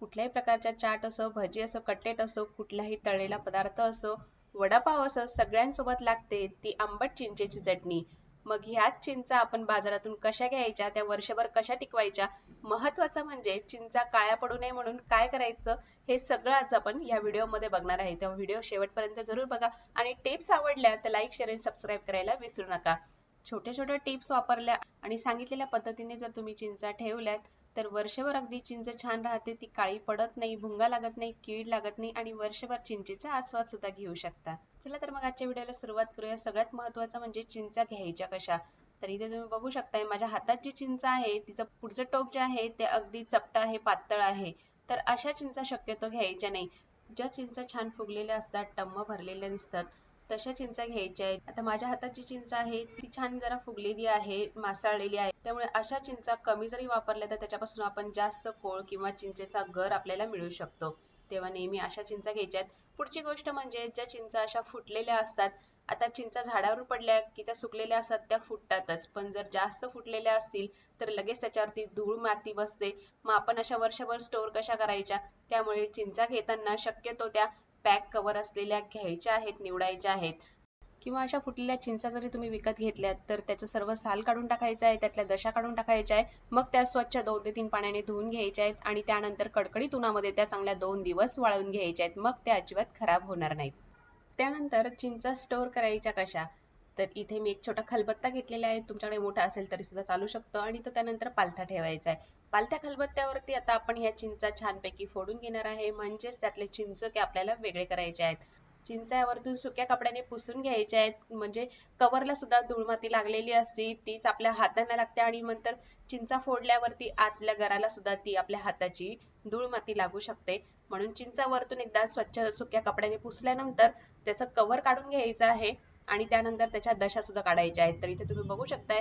कुठल्याही प्रकारच्या चाट असो भजी असो कटलेट असो कुठलाही तळलेला पदार्थ असो वडापाव असो सगळ्यांसोबत लागते ती आंबट चिंचेची चटणी. मग ह्याच चिंचा आपण बाजारातून कशा घ्यायच्या त्या वर्षभर कशा टिकवायच्या? महत्वाचं म्हणजे चिंचा काळ्या पडू नये म्हणून काय करायचं हे सगळं आज आपण या व्हिडिओमध्ये बघणार आहे. तेव्हा व्हिडिओ शेवटपर्यंत जरूर बघा आणि टिप्स आवडल्या तर लाईक शेअर आणि सबस्क्राईब करायला विसरू नका. छोट्या छोट्या टिप्स वापरल्या आणि सांगितलेल्या पद्धतीने जर तुम्ही चिंचा ठेवल्यात तर वर्षभर अगदी चिंच छान राहते ती काळी पडत नाही भुंगा लागत नाही कीड लागत नाही आणि वर्षभर चिंचेचा आस्वाद सुद्धा घेऊ शकता. चला तर मग आजच्या व्हिडिओला सुरुवात करूया. सगळ्यात महत्वाचं म्हणजे चिंचा घ्यायच्या कशा? तर इथे तुम्ही बघू शकताय माझ्या हातात जी चिंच आहे तिचं पुढचं टोक जे आहे ते अगदी चपट आहे पातळ आहे. तर अशा चिंचा शक्यतो घ्यायच्या नाही. ज्या चिंचा छान फुगलेल्या असतात टम्म भरलेल्या दिसतात तशा चिंचा घ्यायच्या आहेत. आता माझ्या हातात जी चिंचा आहे ती छान जरा फुगलेली आहे मासाळलेली आहे. त्यामुळे अशा चिंचा कमी जरी वापरल्या तर त्याच्यापासून आपण जास्त कोळ किंवा चिंचेचा गर आपल्याला मिळू शकतो. तेव्हा नेहमी अशा चिंचा घ्यायच्यात पुढची गोष्ट म्हणजे ज्या चिंचा अशा फुटलेल्या असतात आता चिंचा झाडावर पडल्या की त्या सुकलेल्या असतात त्या फुटतातच. पण जर जास्त फुटलेल्या असतील तर लगेच त्याच्यावरती धूळ माती बसते. मग आपण अशा वर्षभर स्टोर कशा करायच्या? त्यामुळे चिंचा घेताना शक्यतो त्या पॅक कवर असलेल्या घ्यायच्या आहेत निवडायच्या आहेत किंवा अशा फुटलेल्या चिंचा जरी तुम्ही विकत घेतल्यात तर त्याचं सर्व साल काढून टाकायचं आहे त्यातल्या दशा काढून टाकायच्या आहे मग त्या स्वच्छ दोन ते तीन पाण्याने धुवून घ्यायच्या आहेत आणि त्यानंतर कडकडीत उन्हामध्ये त्या चांगल्या दोन दिवस वाळवून घ्यायच्या आहेत मग त्या अजिबात खराब होणार नाहीत. त्यानंतर चिंचा स्टोर करायच्या कशा? तर इथे मी एक छोटा खलबत्ता घेतलेला आहे. तुमच्याकडे मोठा असेल तरी सुद्धा चालू शकतो. आणि तो त्यानंतर पालथा ठेवायचा आहे. पालथ्या खलबत्त्यावरती आता आपण ह्या चिंचा छानपैकी फोडून घेणार आहे. म्हणजेच त्यातले चिंचके आपल्याला वेगळे करायचे आहेत. चिंचा यावरतून सुक्या कपड्याने पुसून घ्यायच्या आहेत. म्हणजे कवरला सुद्धा धूळ माती लागलेली असते. तीच आपल्या हातांना लागते आणि नंतर चिंचा फोडल्यावरती आतल्या घराला सुद्धा ती आपल्या हाताची धूळ माती लागू शकते. म्हणून चिंचा वरतून एकदा स्वच्छ सुक्या कपड्याने पुसल्यानंतर त्याचं कवर काढून घ्यायचं आहे. आणि त्यानंतर त्याच्या दशा सुद्धा काढायच्या आहेत. तर इथे तुम्ही बघू शकताय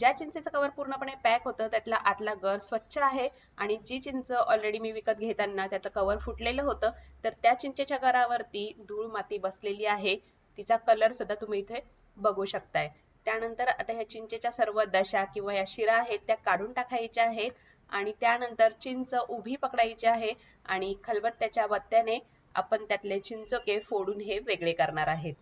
ज्या चिंचेचं कवर पूर्णपणे पॅक होतं त्यातला आतला गर स्वच्छ आहे आणि जी चिंच ऑलरेडी मी विकत घेताना त्याचं कवर फुटलेलं होतं तर त्या चिंचेच्या गरावरती धूळ माती बसलेली आहे. तिचा कलर सुद्धा तुम्ही इथे बघू शकताय. त्यानंतर आता ह्या चिंचेच्या सर्व दशा किंवा या शिरा आहेत त्या काढून टाकायच्या आहेत आणि त्यानंतर चिंच उभी पकडायची आहे आणि खलबत्त्याच्या बत्त्याने आपण त्यातले चिंचके फोडून हे वेगळे करणार आहेत.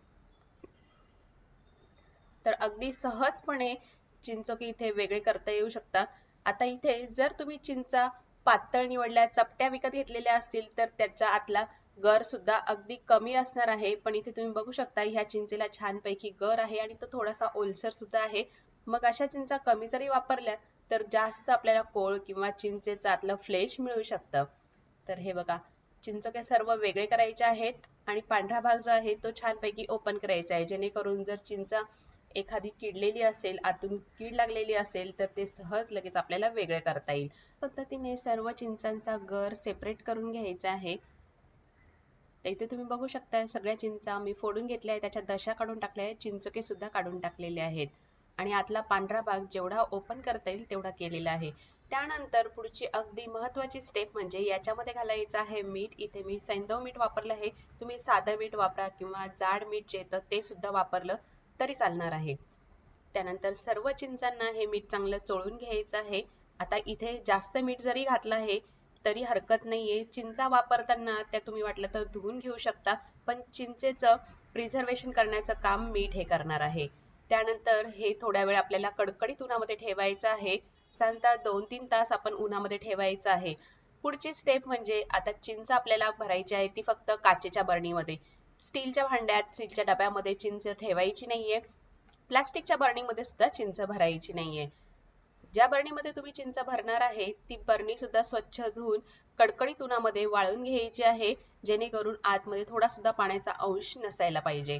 तर अगदी सहजपणे चिंचोकी इथे वेगळे करता येऊ शकता. आता इथे जर तुम्ही चिंचा पातळ निवडल्या चपट्या विकत घेतलेल्या असतील तर त्याच्या आतला गर सुद्धा अगदी कमी असणार आहे. पण इथे तुम्ही बघू शकता ह्या चिंचेला छानपैकी गर आहे आणि तो थोडासा ओलसर सुद्धा आहे. मग अशा चिंचा कमी जरी वापरल्या तर जास्त आपल्याला कोळ किंवा चिंचेचं आतलं फ्लेश मिळू शकतं. तर हे बघा चिंचोक्या सर्व वेगळे करायचे आहेत आणि पांढरा भाग जो आहे तो छानपैकी ओपन करायचा आहे. जेणेकरून जर चिंचा एखादी किडलेली असेल आतून कीड लागलेली असेल तर ते सहज लगेच आपल्याला वेगळे करता येईल. पद्धतीने सर्व चिंचांचा गर सेपरेट करून घ्यायचा आहे. इथे तुम्ही बघू शकता सगळ्या चिंचा मी फोडून घेतल्या आहेत. त्याच्या दशा काढून टाकल्या आहेत. चिंचके सुद्धा काढून टाकलेले आहेत. आणि आतला पांढरा भाग जेवढा ओपन करता येईल तेवढा केलेला आहे. त्यानंतर पुढची अगदी महत्वाची स्टेप म्हणजे याच्यामध्ये घालायचं आहे मीठ. इथे मी सैंदव मीठ वापरलं आहे. तुम्ही साधं मीठ वापरा किंवा जाड मीठ जे येतं ते सुद्धा वापरलं. तरी चालणार आहे. त्यानंतर सर्व चिंचांना हे मीठ चांगलं चोळून घ्यायचं आहे. आता इथे जास्त मीठ जरी घातलं आहे तरी हरकत नाहीये. चिंचा वापरताना त्या तुम्ही वाटलं तर धुवून घेऊ शकता पण चिंचेचं प्रिझर्वेशन करण्याचं काम मीठ हे करणार आहे. त्यानंतर हे थोड्या वेळ आपल्याला कडकडीत उन्हामध्ये ठेवायचं आहे. साधारणतः दोन तीन तास आपण उन्हामध्ये ठेवायचं आहे. पुढची स्टेप म्हणजे आता चिंच आपल्याला भरायची आहे ती फक्त काचेच्या बरणीमध्ये. स्टीलच्या भांड्यात स्टीलच्या डब्यामध्ये चिंच ठेवायची नाहीये. प्लास्टिकच्या बर्णीमध्ये सुद्धा चिंच भरायची नाहीये. ज्या बरणीमध्ये तुम्ही चिंच भरणार आहे ती बरणी सुद्धा स्वच्छ धुवून कडकडीत उन्हामध्ये वाळून घ्यायची आहे जेणेकरून आतमध्ये थोडा सुद्धा पाण्याचा अंश नसायला पाहिजे.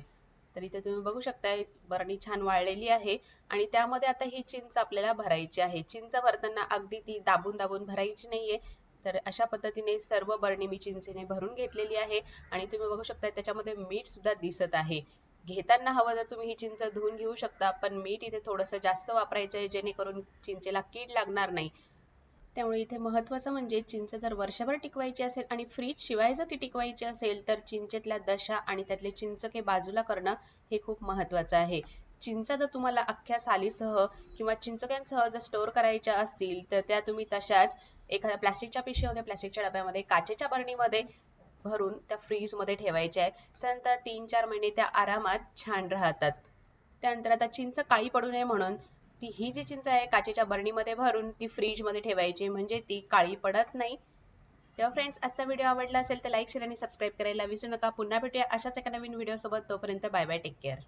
तर इथे तुम्ही बघू शकता बरणी छान वाळलेली आहे आणि त्यामध्ये आता ही चिंच आपल्याला भरायची आहे. चिंच भरताना अगदी ती दाबून दाबून भरायची नाहीये. तर अशा पद्धतीने सर्व बरणी मी चिंचेने भरून घेतलेली आहे आणि तुम्ही बघू शकता त्याच्यामध्ये मीठ सुद्धा दिसत आहे. घेताना हवं तर तुम्ही ही चिंच धुवून घेऊ शकता पण मीठ इथे थोडंसं जास्त वापरायचं आहे जेणेकरून चिंचेला कीड लागणार नाही. त्यामुळे इथे महत्वाचं म्हणजे चिंच जर वर्षभर टिकवायची असेल आणि फ्रीज शिवाय जर ती टिकवायची असेल तर चिंचेतल्या दशा आणि त्यातले चिंचके बाजूला करणं हे खूप महत्वाचं आहे. चिंचा जर तुम्हाला अख्ख्या सालीसह किंवा चिंचक्यांसह जर स्टोअर करायच्या असतील तर त्या तुम्ही तशाच एखाद्या प्लास्टिकच्या पिशवीमध्ये प्लास्टिकच्या डब्यामध्ये काचेच्या बरणीमध्ये भरून त्या फ्रीजमध्ये ठेवायच्या आहेत. त्यानंतर तीन चार महिने त्या आरामात छान राहतात. त्यानंतर आता चिंच काळी पडू नये म्हणून ती ही जी चिंच आहे काचेच्या बरणीमध्ये भरून ती फ्रीजमध्ये ठेवायची म्हणजे ती काळी पडत नाही. तेव्हा फ्रेंड्स आजचा व्हिडिओ आवडला असेल तर लाईक शेअर आणि सबस्क्राईब करायला विसरू नका. पुन्हा भेटूया अशाच एका नवीन व्हिडिओ सोबत. तोपर्यंत बाय बाय टेक केअर